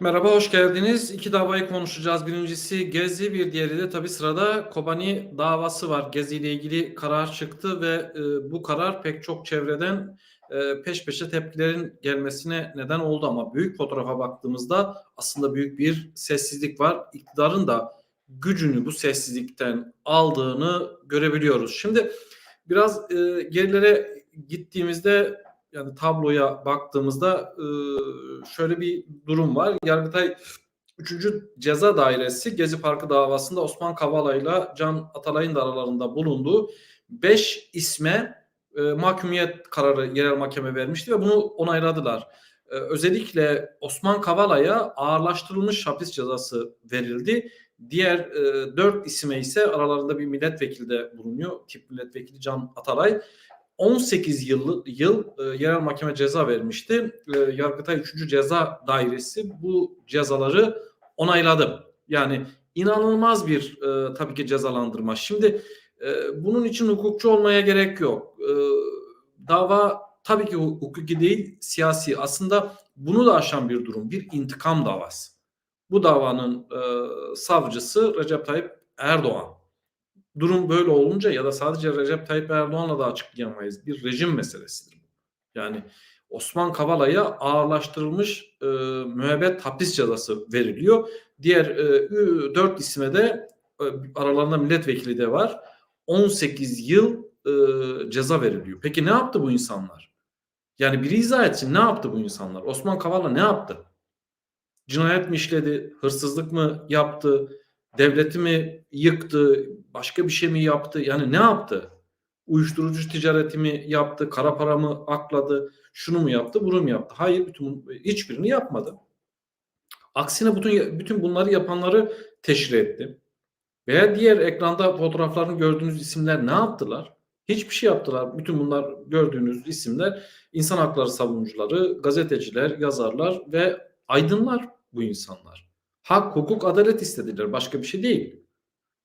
Merhaba, hoş geldiniz. İki davayı konuşacağız. Birincisi Gezi, bir diğeri de tabii sırada Kobani davası var. Gezi ile ilgili karar çıktı ve e, bu karar pek çok çevreden e, peş peşe tepkilerin gelmesine neden oldu. Ama büyük fotoğrafa baktığımızda aslında büyük bir sessizlik var. İktidarın da gücünü bu sessizlikten aldığını görebiliyoruz. Şimdi biraz e, gerilere gittiğimizde yani tabloya baktığımızda e, şöyle bir durum var. Yargıtay 3. Ceza Dairesi Gezi Parkı davasında Osman Kavala ile Can Atalay'ın da aralarında bulunduğu 5 isme e, mahkumiyet kararı yerel mahkeme vermişti ve bunu onayladılar. E, özellikle Osman Kavala'ya ağırlaştırılmış hapis cezası verildi. Diğer e, 4 isime ise aralarında bir milletvekili de bulunuyor. Tip milletvekili Can Atalay. 18 yıl, yıl e, yerel mahkeme ceza vermişti. E, Yargıtay 3. Ceza Dairesi bu cezaları onayladı. Yani inanılmaz bir e, tabii ki cezalandırma. Şimdi e, bunun için hukukçu olmaya gerek yok. E, dava tabii ki hukuki değil, siyasi. Aslında bunu da aşan bir durum. Bir intikam davası. Bu davanın e, savcısı Recep Tayyip Erdoğan durum böyle olunca ya da sadece Recep Tayyip Erdoğan'la da açıklayamayız. Bir rejim meselesidir. Yani Osman Kavala'ya ağırlaştırılmış e, müebbet hapis cezası veriliyor. Diğer e, 4 isme de e, aralarında milletvekili de var. 18 yıl e, ceza veriliyor. Peki ne yaptı bu insanlar? Yani biri izah etsin ne yaptı bu insanlar? Osman Kavala ne yaptı? Cinayet mi işledi? Hırsızlık mı yaptı? Devleti mi yıktı? Başka bir şey mi yaptı? Yani ne yaptı? Uyuşturucu ticareti mi yaptı? Kara para mı akladı? Şunu mu yaptı? Bunu mu yaptı? Hayır, bütün hiçbirini yapmadı. Aksine bütün bütün bunları yapanları teşhir etti. Veya diğer ekranda fotoğraflarını gördüğünüz isimler ne yaptılar? Hiçbir şey yaptılar. Bütün bunlar gördüğünüz isimler insan hakları savunucuları, gazeteciler, yazarlar ve aydınlar bu insanlar. Hak, hukuk, adalet istediler. Başka bir şey değil.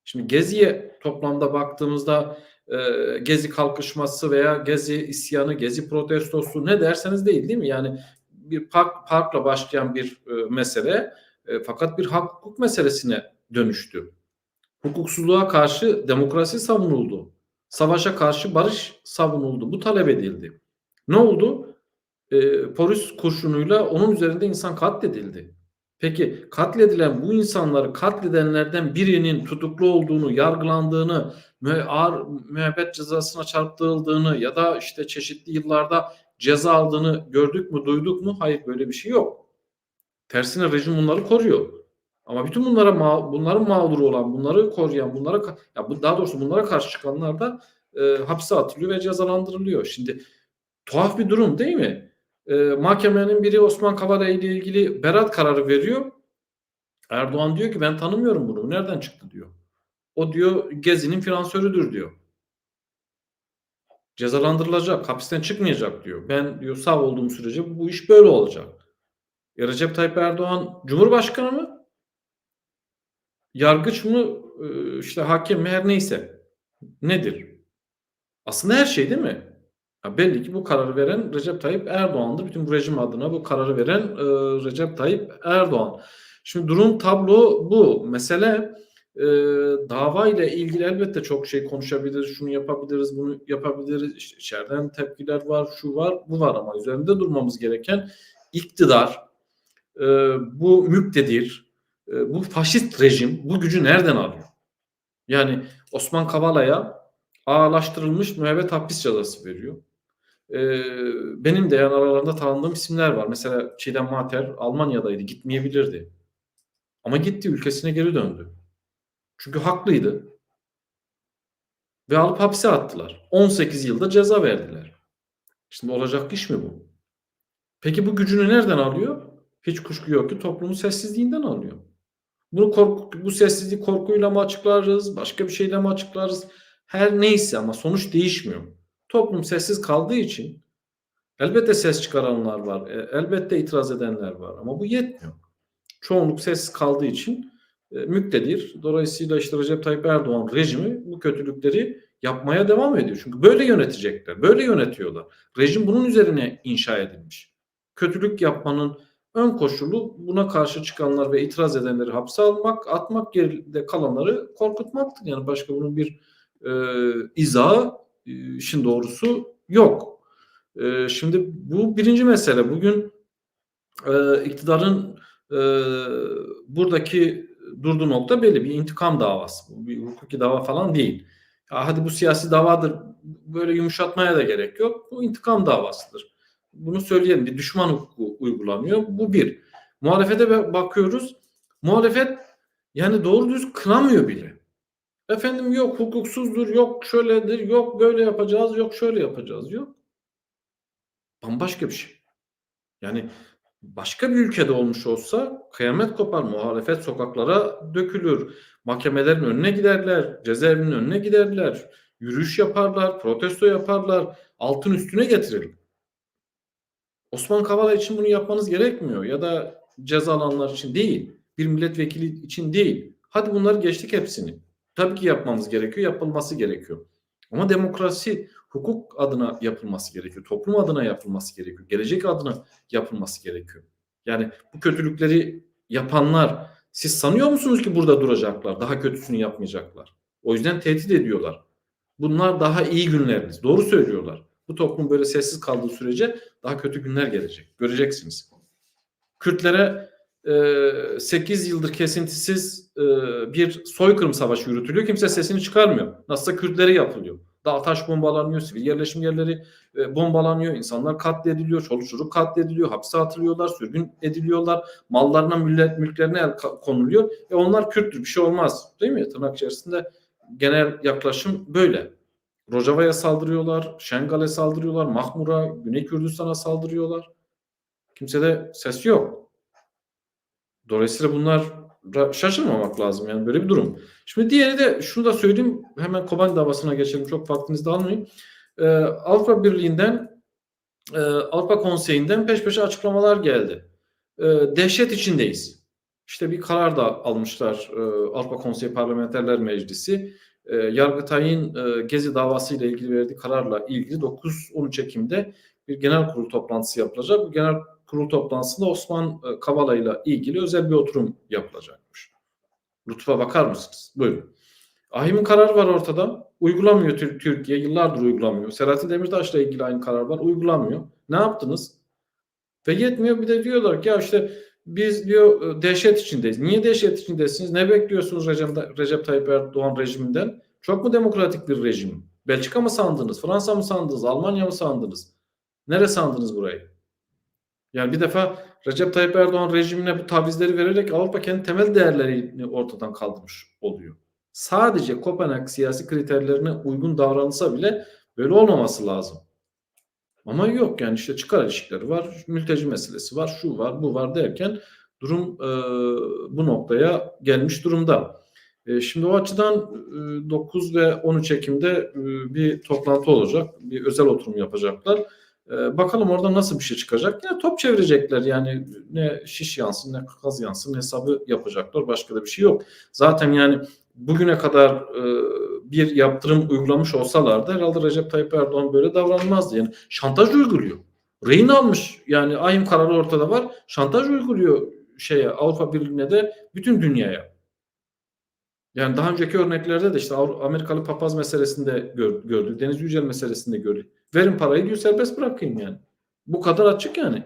Şimdi Gezi'ye toplamda baktığımızda e, Gezi kalkışması veya Gezi isyanı, Gezi protestosu ne derseniz değil değil mi? Yani bir park, parkla başlayan bir e, mesele e, fakat bir hak hukuk meselesine dönüştü. Hukuksuzluğa karşı demokrasi savunuldu. Savaşa karşı barış savunuldu. Bu talep edildi. Ne oldu? E, polis kurşunuyla onun üzerinde insan katledildi. Peki katledilen bu insanları katledenlerden birinin tutuklu olduğunu, yargılandığını, ağır müebbet cezasına çarptırıldığını ya da işte çeşitli yıllarda ceza aldığını gördük mü, duyduk mu? Hayır böyle bir şey yok. Tersine rejim bunları koruyor. Ama bütün bunlara ma bunların mağduru olan, bunları koruyan, bunlara ya bu daha doğrusu bunlara karşı çıkanlar da e, hapse atılıyor ve cezalandırılıyor. Şimdi tuhaf bir durum değil mi? E, mahkemenin biri Osman Kavala ile ilgili berat kararı veriyor. Erdoğan diyor ki ben tanımıyorum bunu. Nereden çıktı diyor. O diyor Gezi'nin finansörüdür diyor. Cezalandırılacak, hapisten çıkmayacak diyor. Ben diyor sağ olduğum sürece bu iş böyle olacak. Ya Recep Tayyip Erdoğan Cumhurbaşkanı mı? Yargıç mı? işte hakem mi her neyse. Nedir? Aslında her şey değil mi? Ya belli ki bu kararı veren Recep Tayyip Erdoğan'dı. Bütün bu rejim adına bu kararı veren e, Recep Tayyip Erdoğan. Şimdi durum tablo bu. Mesele e, dava ile ilgili elbette çok şey konuşabiliriz. Şunu yapabiliriz, bunu yapabiliriz. İşte içeriden tepkiler var, şu var, bu var ama üzerinde durmamız gereken iktidar, e, bu müktedir, e, bu faşist rejim bu gücü nereden alıyor? Yani Osman Kavala'ya ağırlaştırılmış müebbet hapis cezası veriyor benim de yani aralarında tanıdığım isimler var. Mesela Çiğdem Mater Almanya'daydı. Gitmeyebilirdi. Ama gitti. Ülkesine geri döndü. Çünkü haklıydı. Ve alıp hapse attılar. 18 yılda ceza verdiler. Şimdi olacak iş mi bu? Peki bu gücünü nereden alıyor? Hiç kuşku yok ki toplumun sessizliğinden alıyor. Bunu korku, bu sessizliği korkuyla mı açıklarız? Başka bir şeyle mi açıklarız? Her neyse ama sonuç değişmiyor. Toplum sessiz kaldığı için elbette ses çıkaranlar var, e, elbette itiraz edenler var ama bu yetmiyor. Çoğunluk sessiz kaldığı için e, müktedir. Dolayısıyla işte Recep Tayyip Erdoğan rejimi bu kötülükleri yapmaya devam ediyor. Çünkü böyle yönetecekler, böyle yönetiyorlar. Rejim bunun üzerine inşa edilmiş. Kötülük yapmanın ön koşulu buna karşı çıkanlar ve itiraz edenleri hapse almak, atmak geride kalanları korkutmaktır. Yani başka bunun bir e, izahı işin doğrusu yok. E, şimdi bu birinci mesele. Bugün e, iktidarın e, buradaki durduğu nokta belli bir intikam davası. Bu bir hukuki dava falan değil. Ya hadi bu siyasi davadır böyle yumuşatmaya da gerek yok. Bu intikam davasıdır. Bunu söyleyelim. Bir düşman hukuku uygulanıyor. Bu bir. Muhalefete bakıyoruz. Muhalefet yani doğru düz kınamıyor bile. Efendim yok hukuksuzdur, yok şöyledir, yok böyle yapacağız, yok şöyle yapacağız, yok. Bambaşka bir şey. Yani başka bir ülkede olmuş olsa kıyamet kopar, muhalefet sokaklara dökülür, mahkemelerin önüne giderler, cezaevinin önüne giderler, yürüyüş yaparlar, protesto yaparlar, altın üstüne getirir. Osman Kavala için bunu yapmanız gerekmiyor ya da ceza alanlar için değil, bir milletvekili için değil. Hadi bunları geçtik hepsini. Tabii ki yapmamız gerekiyor, yapılması gerekiyor. Ama demokrasi, hukuk adına yapılması gerekiyor. Toplum adına yapılması gerekiyor. Gelecek adına yapılması gerekiyor. Yani bu kötülükleri yapanlar siz sanıyor musunuz ki burada duracaklar? Daha kötüsünü yapmayacaklar. O yüzden tehdit ediyorlar. Bunlar daha iyi günleriniz. Doğru söylüyorlar. Bu toplum böyle sessiz kaldığı sürece daha kötü günler gelecek. Göreceksiniz. Kürtlere 8 yıldır kesintisiz e, bir soykırım savaşı yürütülüyor. Kimse sesini çıkarmıyor. Nasılsa Kürtlere yapılıyor. Dağ taş bombalanıyor, sivil yerleşim yerleri e, bombalanıyor, insanlar katlediliyor, çoluk çocuk katlediliyor, hapse atılıyorlar, sürgün ediliyorlar, mallarına, mülklerine el konuluyor. E onlar Kürttür, bir şey olmaz. Değil mi? Tırnak içerisinde genel yaklaşım böyle. Rojava'ya saldırıyorlar, Şengal'e saldırıyorlar, Mahmur'a, Güney Kürdistan'a saldırıyorlar. Kimsede ses yok. Dolayısıyla bunlar şaşırmamak lazım yani böyle bir durum. Şimdi diğeri de şunu da söyleyeyim hemen Kobani davasına geçelim çok vaktinizi de almayayım. Ee, Avrupa Birliği'nden e, Avrupa Konseyi'nden peş peşe açıklamalar geldi. Ee, dehşet içindeyiz. İşte bir karar da almışlar e, Avrupa Konseyi Parlamenterler Meclisi. E, Yargıtay'ın e, Gezi davası ile ilgili verdiği kararla ilgili 9-13 Ekim'de bir genel kurul toplantısı yapılacak. Bu genel kurul toplantısında Osman e, Kavala ile ilgili özel bir oturum yapılacakmış. Lütfa bakar mısınız? Buyurun. Ahim'in kararı var ortada. Uygulamıyor Türkiye. Yıllardır uygulamıyor. Selahattin Demirtaş'la ilgili aynı karar var. Uygulamıyor. Ne yaptınız? Ve yetmiyor bir de diyorlar ki ya işte biz diyor e, dehşet içindeyiz. Niye dehşet içindesiniz? Ne bekliyorsunuz Recep, Recep Tayyip Erdoğan rejiminden? Çok mu demokratik bir rejim? Belçika mı sandınız? Fransa mı sandınız? Almanya mı sandınız? Nere sandınız burayı? Yani bir defa Recep Tayyip Erdoğan rejimine bu tavizleri vererek Avrupa kendi temel değerlerini ortadan kaldırmış oluyor. Sadece Kopenhag siyasi kriterlerine uygun davranılsa bile böyle olmaması lazım. Ama yok yani işte çıkar ilişkileri var, mülteci meselesi var, şu var, bu var derken durum e, bu noktaya gelmiş durumda. E, şimdi o açıdan e, 9 ve 13 Ekim'de e, bir toplantı olacak, bir özel oturum yapacaklar. E, bakalım orada nasıl bir şey çıkacak. Yine top çevirecekler yani ne şiş yansın ne kaz yansın hesabı yapacaklar. Başka da bir şey yok. Zaten yani bugüne kadar e, bir yaptırım uygulamış olsalardı herhalde Recep Tayyip Erdoğan böyle davranmazdı. Yani şantaj uyguluyor. Rehin almış. Yani ayım kararı ortada var. Şantaj uyguluyor şeye Avrupa Birliği'ne de bütün dünyaya. Yani daha önceki örneklerde de işte Amerikalı papaz meselesinde gördük. Deniz Yücel meselesinde gördük. Verin parayı diyor serbest bırakayım yani. Bu kadar açık yani.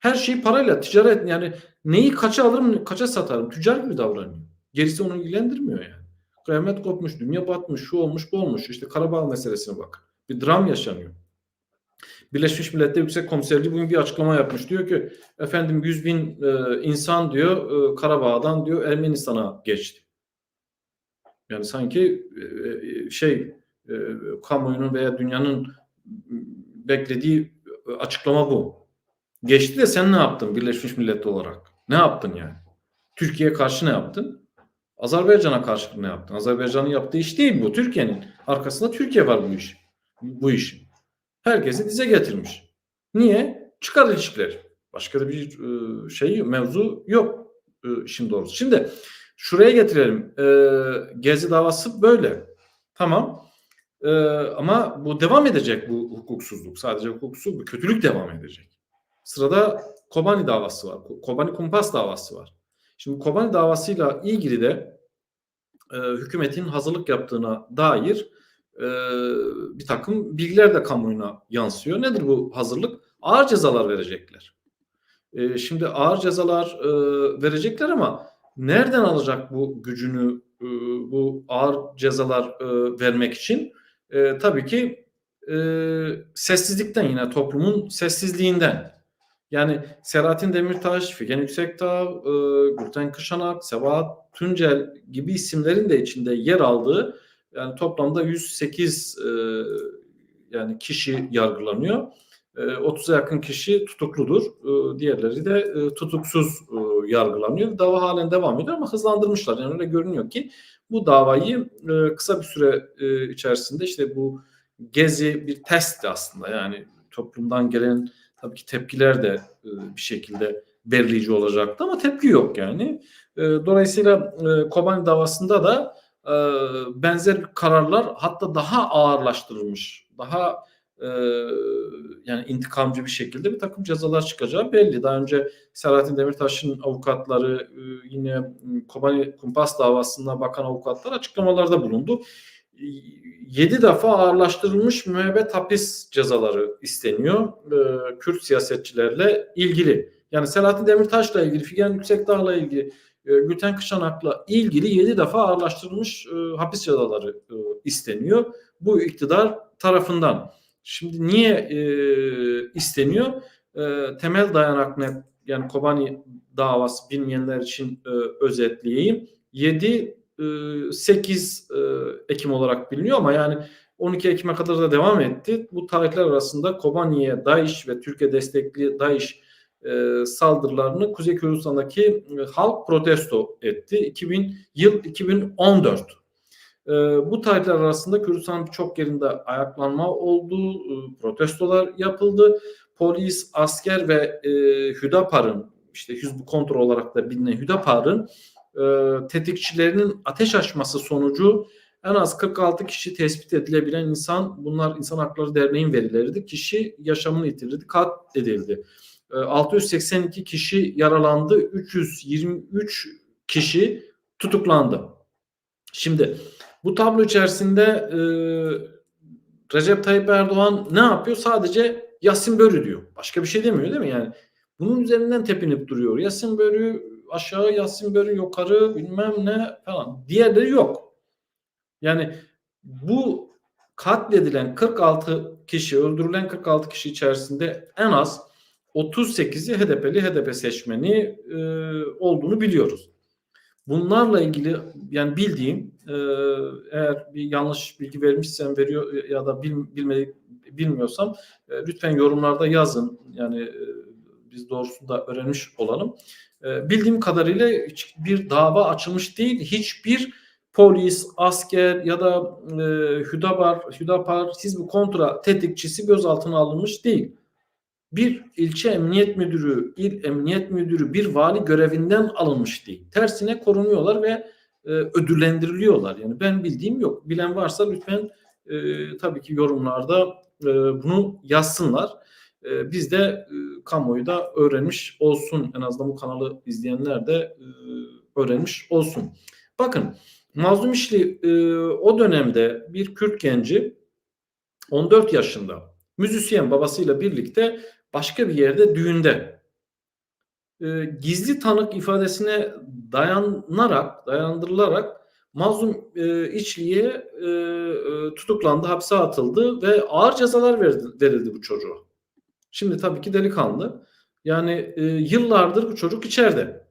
Her şeyi parayla ticaret yani neyi kaça alırım kaça satarım tüccar gibi davranıyor. Gerisi onu ilgilendirmiyor yani. Kıyamet kopmuş, dünya batmış, şu olmuş, bu olmuş. İşte Karabağ meselesine bak. Bir dram yaşanıyor. Birleşmiş Milletler Yüksek Komiserliği bugün bir açıklama yapmış. Diyor ki efendim 100 bin e, insan diyor e, Karabağ'dan diyor Ermenistan'a geçti. Yani sanki e, e şey e, kamuoyunun veya dünyanın beklediği açıklama bu. Geçti de sen ne yaptın Birleşmiş Milletler olarak? Ne yaptın yani? Türkiye'ye karşı ne yaptın? Azerbaycan'a karşı ne yaptın? Azerbaycan'ın yaptığı iş değil bu. Türkiye'nin arkasında Türkiye var bu iş. Bu işin. Herkesi dize getirmiş. Niye? Çıkar ilişkiler. Başka da bir e, şey mevzu yok e, işin doğrusu. Şimdi şuraya getirelim. E, Gezi davası böyle. Tamam. Ee, ama bu devam edecek bu hukuksuzluk. Sadece hukuksuzluk, bu kötülük devam edecek. Sırada Kobani davası var. Kobani kumpas davası var. Şimdi Kobani davasıyla ilgili de e, hükümetin hazırlık yaptığına dair e, bir takım bilgiler de kamuoyuna yansıyor. Nedir bu hazırlık? Ağır cezalar verecekler. E, şimdi ağır cezalar e, verecekler ama nereden alacak bu gücünü e, bu ağır cezalar e, vermek için? E, tabii ki e, sessizlikten yine toplumun sessizliğinden. Yani Selahattin Demirtaş, Figen Yüksekdağ, e, Gülten Kışanak, Sebahat Tuncel gibi isimlerin de içinde yer aldığı yani toplamda 108 e, yani kişi yargılanıyor. E, 30'a yakın kişi tutukludur. E, diğerleri de e, tutuksuz e, yargılanıyor. Dava halen devam ediyor ama hızlandırmışlar. Yani öyle görünüyor ki bu davayı e, kısa bir süre e, içerisinde işte bu gezi bir testti aslında. Yani toplumdan gelen tabii ki tepkiler de e, bir şekilde belirleyici olacaktı ama tepki yok yani. E, dolayısıyla e, Kobani davasında da e, benzer kararlar hatta daha ağırlaştırılmış, daha e, yani intikamcı bir şekilde bir takım cezalar çıkacağı belli. Daha önce Selahattin Demirtaş'ın avukatları e, yine Kobani Kumpas davasına bakan avukatlar açıklamalarda bulundu. 7 defa ağırlaştırılmış müebbet hapis cezaları isteniyor e, Kürt siyasetçilerle ilgili. Yani Selahattin Demirtaş'la ilgili, Figen Yüksekdağ'la ilgili, e, Gülten Kışanak'la ilgili 7 defa ağırlaştırılmış e, hapis cezaları e, isteniyor bu iktidar tarafından. Şimdi niye e, isteniyor? E, temel dayanak ne? Yani Kobani davası bilmeyenler için e, özetleyeyim. 7 8 Ekim olarak biliniyor ama yani 12 Ekim'e kadar da devam etti. Bu tarihler arasında Kobani'ye DAEŞ ve Türkiye destekli DAEŞ saldırılarını Kuzey Kürdistan'daki halk protesto etti. 2000 yıl 2014. Bu tarihler arasında Kürdistan'ın birçok yerinde ayaklanma oldu, protestolar yapıldı. Polis, asker ve Hüdapar'ın işte Hizb kontrol olarak da bilinen Hüdapar'ın e, tetikçilerinin ateş açması sonucu en az 46 kişi tespit edilebilen insan bunlar İnsan Hakları Derneği'nin verileriydi. Kişi yaşamını yitirdi, katledildi. E, 682 kişi yaralandı, 323 kişi tutuklandı. Şimdi bu tablo içerisinde e, Recep Tayyip Erdoğan ne yapıyor? Sadece Yasin Börü diyor. Başka bir şey demiyor değil mi? Yani bunun üzerinden tepinip duruyor. Yasin Börü aşağı Yasin Börü yukarı bilmem ne falan. Diğerleri yok. Yani bu katledilen 46 kişi, öldürülen 46 kişi içerisinde en az 38'i HDP'li HDP seçmeni e, olduğunu biliyoruz. Bunlarla ilgili yani bildiğim e, eğer bir yanlış bilgi vermişsem veriyor ya da bil, bilme, bilmiyorsam e, lütfen yorumlarda yazın. Yani e, biz doğrusunu da öğrenmiş olalım. Bildiğim kadarıyla bir dava açılmış değil. Hiçbir polis, asker ya da e, Hüdapar, Hüdapar, Hizb kontra tetikçisi gözaltına alınmış değil. Bir ilçe emniyet müdürü, il emniyet müdürü, bir vali görevinden alınmış değil. Tersine korunuyorlar ve e, ödüllendiriliyorlar. Yani ben bildiğim yok. Bilen varsa lütfen e, tabii ki yorumlarda e, bunu yazsınlar. E, biz de e, kamuoyu da öğrenmiş olsun. En azından bu kanalı izleyenler de e, öğrenmiş olsun. Bakın Mazlum İşli e, o dönemde bir Kürt genci 14 yaşında müzisyen babasıyla birlikte başka bir yerde düğünde e, gizli tanık ifadesine dayanarak dayandırılarak Mazlum e, İçli'ye e, e, tutuklandı, hapse atıldı ve ağır cezalar verildi, verildi bu çocuğa. Şimdi tabii ki delikanlı. Yani e, yıllardır bu çocuk içeride.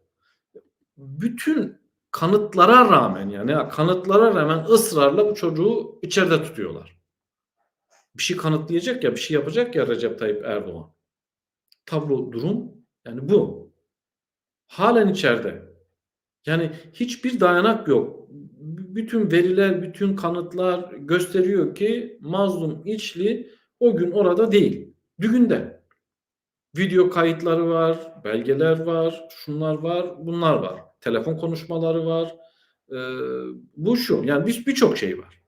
Bütün kanıtlara rağmen yani kanıtlara rağmen ısrarla bu çocuğu içeride tutuyorlar. Bir şey kanıtlayacak ya bir şey yapacak ya Recep Tayyip Erdoğan. Tablo durum yani bu. Halen içeride. Yani hiçbir dayanak yok. Bütün veriler, bütün kanıtlar gösteriyor ki mazlum içli o gün orada değil. Düğünde. Video kayıtları var, belgeler var, şunlar var, bunlar var. Telefon konuşmaları var. Ee, bu şu. Yani bir birçok şey var.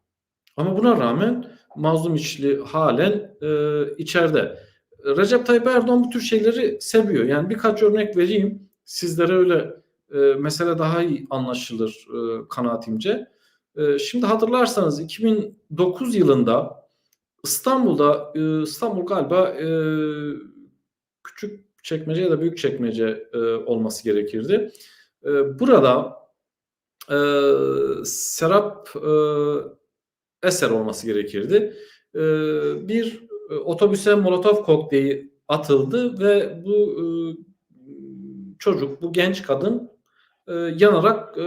Ama buna rağmen mazlum içli halen e, içeride. Recep Tayyip Erdoğan bu tür şeyleri seviyor. Yani birkaç örnek vereyim. Sizlere öyle e, mesele daha iyi anlaşılır e, kanaatimce. E, şimdi hatırlarsanız 2009 yılında İstanbul'da e, İstanbul galiba e, küçük çekmece ya da büyük çekmece e, olması gerekirdi. E, burada e, Serap e, Eser olması gerekirdi. E, bir e, otobüse molotof kokteyli atıldı ve bu e, çocuk, bu genç kadın e, yanarak e,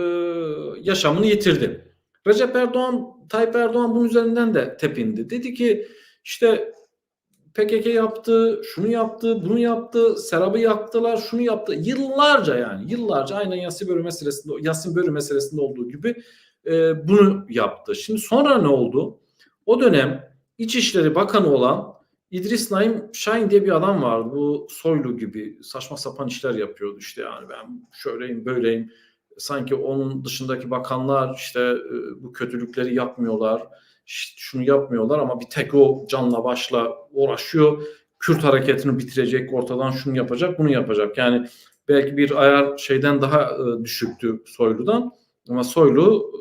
yaşamını yitirdi. Recep Erdoğan, Tayyip Erdoğan bunun üzerinden de tepindi. Dedi ki işte PKK yaptı, şunu yaptı, bunu yaptı, Serap'ı yaktılar, şunu yaptı. Yıllarca yani yıllarca aynen Yasin Börü meselesinde, Yasin Börü meselesinde olduğu gibi e, bunu yaptı. Şimdi sonra ne oldu? O dönem İçişleri Bakanı olan İdris Naim Şahin diye bir adam vardı. Bu Soylu gibi saçma sapan işler yapıyordu. İşte yani ben şöyleyim böyleyim. Sanki onun dışındaki bakanlar işte e, bu kötülükleri yapmıyorlar. Şunu yapmıyorlar ama bir tek o canla başla uğraşıyor. Değil hareketini bitirecek, ortadan şunu yapacak, bunu yapacak. Yani belki bir ayar şeyden daha e, düşüktü Soylu'dan. Ama Soylu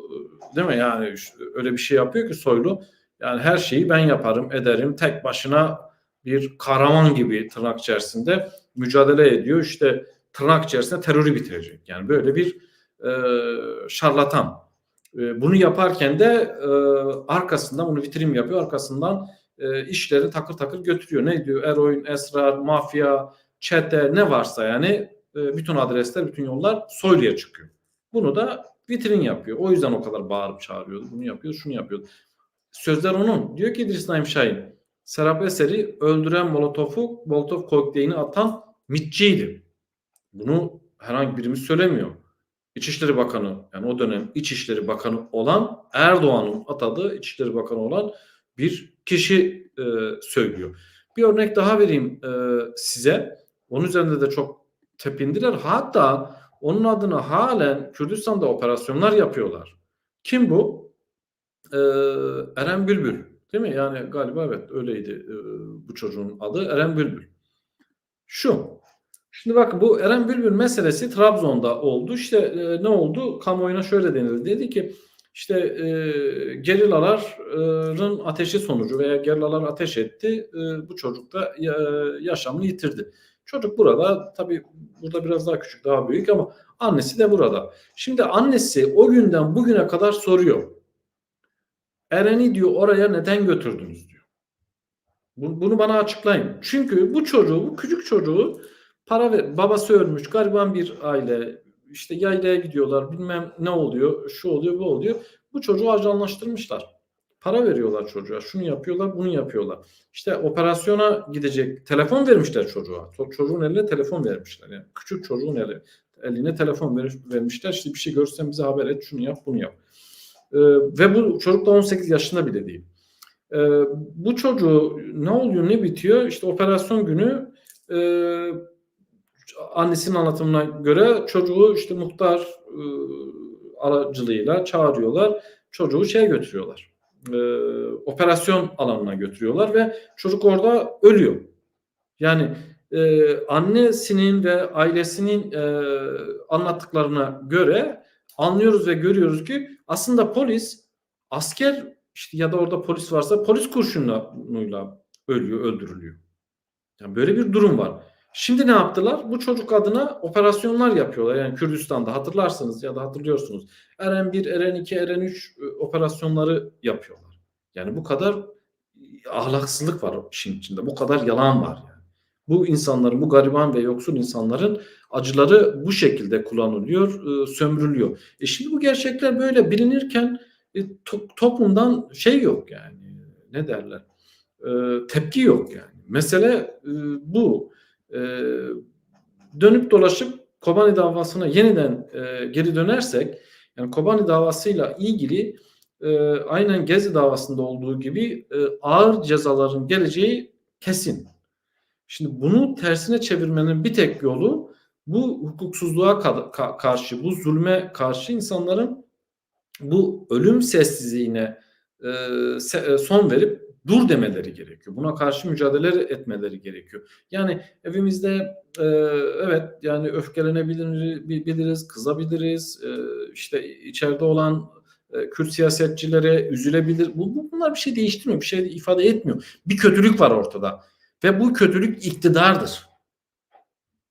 e, değil mi yani öyle bir şey yapıyor ki Soylu yani her şeyi ben yaparım, ederim. Tek başına bir kahraman gibi tırnak içerisinde mücadele ediyor. İşte tırnak içerisinde terörü bitirecek. Yani böyle bir e, şarlatan. E, bunu yaparken de e, arkasından bunu vitrin yapıyor. Arkasından e, işleri takır takır götürüyor. Ne diyor? Eroin, esrar, mafya, çete ne varsa yani e, bütün adresler, bütün yollar Soylu'ya çıkıyor. Bunu da vitrin yapıyor. O yüzden o kadar bağırıp çağırıyordu. Bunu yapıyor, şunu yapıyor. Sözler onun. Diyor ki İdris Naim Şahin. Serap Eser'i öldüren Molotov'u, Molotov kokteylini atan mitçiydi. Bunu herhangi birimiz söylemiyor. İçişleri Bakanı yani o dönem İçişleri Bakanı olan Erdoğan'ın atadığı İçişleri Bakanı olan bir kişi e, söylüyor. Bir örnek daha vereyim e, size. Onun üzerinde de çok tepindiler. Hatta onun adına halen Kürdistan'da operasyonlar yapıyorlar. Kim bu? Ee, Eren Bülbül. Değil mi? Yani galiba evet öyleydi e, bu çocuğun adı. Eren Bülbül. Şu. Şimdi bakın bu Eren Bülbül meselesi Trabzon'da oldu. İşte e, ne oldu? Kamuoyuna şöyle denildi. Dedi ki işte e, gerillaların ateşi sonucu veya gerillalar ateş etti. E, bu çocuk da e, yaşamını yitirdi. Çocuk burada tabii burada biraz daha küçük daha büyük ama annesi de burada. Şimdi annesi o günden bugüne kadar soruyor. Eren'i diyor oraya neden götürdünüz diyor. Bunu bana açıklayın. Çünkü bu çocuğu, bu küçük çocuğu para ver, babası ölmüş, gariban bir aile, işte yaylaya gidiyorlar, bilmem ne oluyor, şu oluyor, bu oluyor. Bu çocuğu ajanlaştırmışlar. Para veriyorlar çocuğa, şunu yapıyorlar, bunu yapıyorlar. İşte operasyona gidecek, telefon vermişler çocuğa. Çocuğun eline telefon vermişler. Yani küçük çocuğun eline, eline telefon vermişler. İşte bir şey görsen bize haber et, şunu yap, bunu yap. Ee, ve bu çocuk da 18 yaşında bile değil. Ee, bu çocuğu ne oluyor ne bitiyor? İşte operasyon günü e, annesinin anlatımına göre çocuğu işte muhtar e, aracılığıyla çağırıyorlar. Çocuğu şeye götürüyorlar. E, operasyon alanına götürüyorlar ve çocuk orada ölüyor. Yani e, annesinin ve ailesinin e, anlattıklarına göre anlıyoruz ve görüyoruz ki aslında polis asker işte ya da orada polis varsa polis kurşunuyla ölüyor, öldürülüyor. Yani böyle bir durum var. Şimdi ne yaptılar? Bu çocuk adına operasyonlar yapıyorlar. Yani Kürdistan'da hatırlarsınız ya da hatırlıyorsunuz. Eren 1, Eren 2, Eren 3 e, operasyonları yapıyorlar. Yani bu kadar ahlaksızlık var işin içinde. Bu kadar yalan var yani. Bu insanların, bu gariban ve yoksul insanların acıları bu şekilde kullanılıyor, e, sömürülüyor. E şimdi bu gerçekler böyle bilinirken e, to- toplumdan şey yok yani ne derler e, tepki yok yani. Mesele e, bu. Dönüp dolaşıp Kobani davasına yeniden geri dönersek yani Kobani davasıyla ilgili aynen Gezi davasında olduğu gibi ağır cezaların geleceği kesin. Şimdi bunu tersine çevirmenin bir tek yolu bu hukuksuzluğa ka- karşı, bu zulme karşı insanların bu ölüm sessizliğine e, son verip dur demeleri gerekiyor. Buna karşı mücadele etmeleri gerekiyor. Yani evimizde e, evet yani öfkelenebiliriz, kızabiliriz. E, işte içeride olan e, Kürt siyasetçilere üzülebilir. Bu- bunlar bir şey değiştirmiyor, bir şey ifade etmiyor. Bir kötülük var ortada ve bu kötülük iktidardır.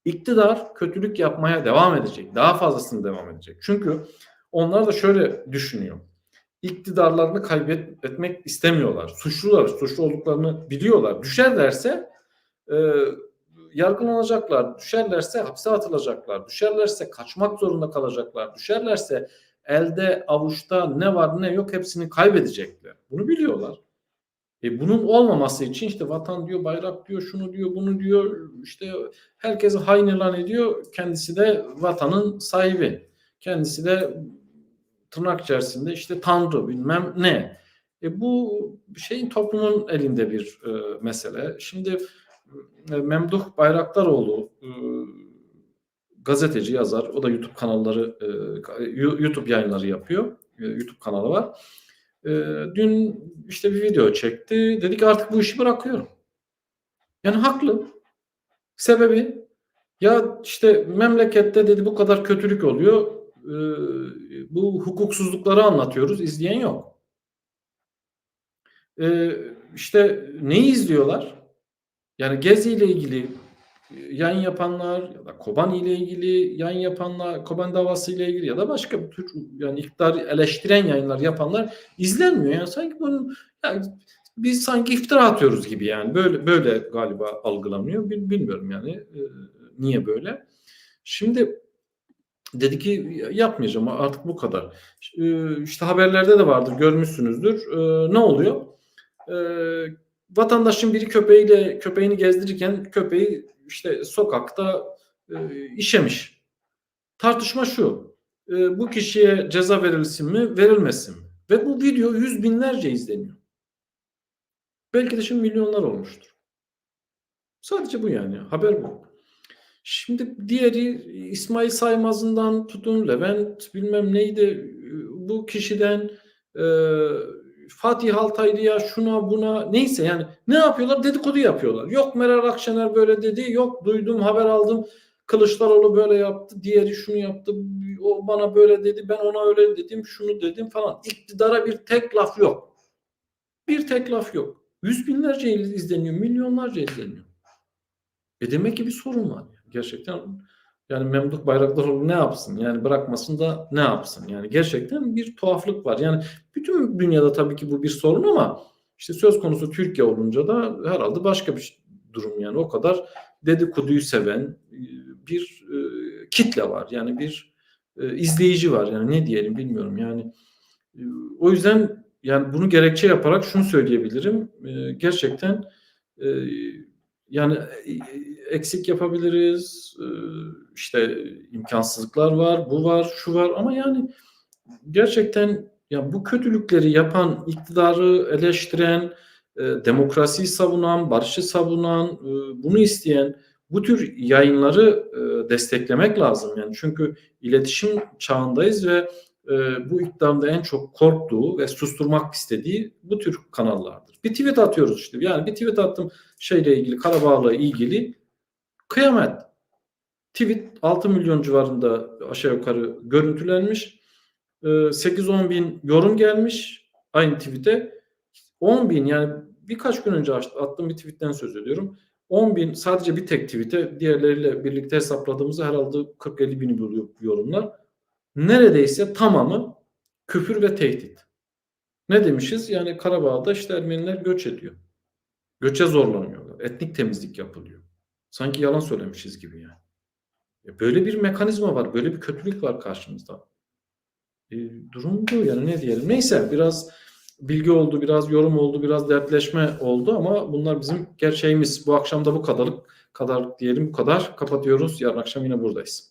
İktidar kötülük yapmaya devam edecek. Daha fazlasını devam edecek. Çünkü onlar da şöyle düşünüyor. İktidarlarını kaybetmek istemiyorlar. Suçlular, suçlu olduklarını biliyorlar. Düşerlerse e, yargılanacaklar. Düşerlerse hapse atılacaklar. Düşerlerse kaçmak zorunda kalacaklar. Düşerlerse elde avuçta ne var ne yok hepsini kaybedecekler. Bunu biliyorlar. E bunun olmaması için işte vatan diyor, bayrak diyor, şunu diyor, bunu diyor. işte herkesi hain ediyor. Kendisi de vatanın sahibi. Kendisi de tırnak içerisinde işte tanrı bilmem ne. E bu şeyin toplumun elinde bir e, mesele. Şimdi e, Memduh Bayraktaroğlu e, gazeteci yazar. O da YouTube kanalları e, YouTube yayınları yapıyor. E, YouTube kanalı var. E, dün işte bir video çekti. Dedi ki artık bu işi bırakıyorum. Yani haklı. Sebebi ya işte memlekette dedi bu kadar kötülük oluyor. E, bu hukuksuzlukları anlatıyoruz. İzleyen yok. E, işte neyi izliyorlar? Yani Gezi ile ilgili yayın yapanlar ya da Kobani ile ilgili yayın yapanlar, Kobani davası ile ilgili ya da başka bir tür yani iktidar eleştiren yayınlar yapanlar izlenmiyor. Yani sanki bunun yani biz sanki iftira atıyoruz gibi yani böyle böyle galiba algılanıyor. Bil- Bilmiyorum yani e, niye böyle. Şimdi dedi ki yapmayacağım artık bu kadar. E, işte haberlerde de vardır görmüşsünüzdür. E, ne oluyor? E, vatandaşın biri köpeğiyle köpeğini gezdirirken köpeği işte sokakta e, işemiş. Tartışma şu. e, bu kişiye ceza verilsin mi, verilmesin mi? Ve bu video yüz binlerce izleniyor. Belki de şimdi milyonlar olmuştur. Sadece bu yani. Haber bu. Şimdi diğeri İsmail Saymaz'ından tutun Levent bilmem neydi bu kişiden e, Fatih Altaylı'ya şuna buna neyse yani ne yapıyorlar dedikodu yapıyorlar. Yok Meral Akşener böyle dedi yok duydum haber aldım Kılıçdaroğlu böyle yaptı diğeri şunu yaptı o bana böyle dedi ben ona öyle dedim şunu dedim falan. İktidara bir tek laf yok. Bir tek laf yok. Yüz binlerce izleniyor milyonlarca izleniyor. E demek ki bir sorun var. Gerçekten yani Memduh Bayraktaroğlu ne yapsın? Yani bırakmasın da ne yapsın? Yani gerçekten bir tuhaflık var. Yani bütün dünyada tabii ki bu bir sorun ama işte söz konusu Türkiye olunca da herhalde başka bir durum yani. O kadar dedikoduyu seven bir e, kitle var. Yani bir e, izleyici var. Yani ne diyelim bilmiyorum. Yani e, o yüzden yani bunu gerekçe yaparak şunu söyleyebilirim. E, gerçekten e, yani e, eksik yapabiliriz. E, işte imkansızlıklar var, bu var, şu var ama yani gerçekten ya bu kötülükleri yapan, iktidarı eleştiren, e, demokrasiyi savunan, barışı savunan, e, bunu isteyen bu tür yayınları e, desteklemek lazım yani. Çünkü iletişim çağındayız ve e, bu iktidarın da en çok korktuğu ve susturmak istediği bu tür kanallardır. Bir tweet atıyoruz işte. Yani bir tweet attım şeyle ilgili, Karabağ'la ilgili kıyamet. Tweet 6 milyon civarında aşağı yukarı görüntülenmiş. 8-10 bin yorum gelmiş aynı tweet'e. 10 bin yani birkaç gün önce attığım bir tweetten söz ediyorum. 10 bin sadece bir tek tweet'e diğerleriyle birlikte hesapladığımızda herhalde 40-50 bini buluyor yorumlar. Neredeyse tamamı küfür ve tehdit. Ne demişiz? Yani Karabağ'da işte Ermeniler göç ediyor. Göçe zorlanıyorlar. Etnik temizlik yapılıyor. Sanki yalan söylemişiz gibi yani. E böyle bir mekanizma var. Böyle bir kötülük var karşımızda. E, durum bu yani ne diyelim. Neyse biraz bilgi oldu, biraz yorum oldu, biraz dertleşme oldu ama bunlar bizim gerçeğimiz. Bu akşam da bu kadarlık kadar diyelim bu kadar. Kapatıyoruz. Yarın akşam yine buradayız.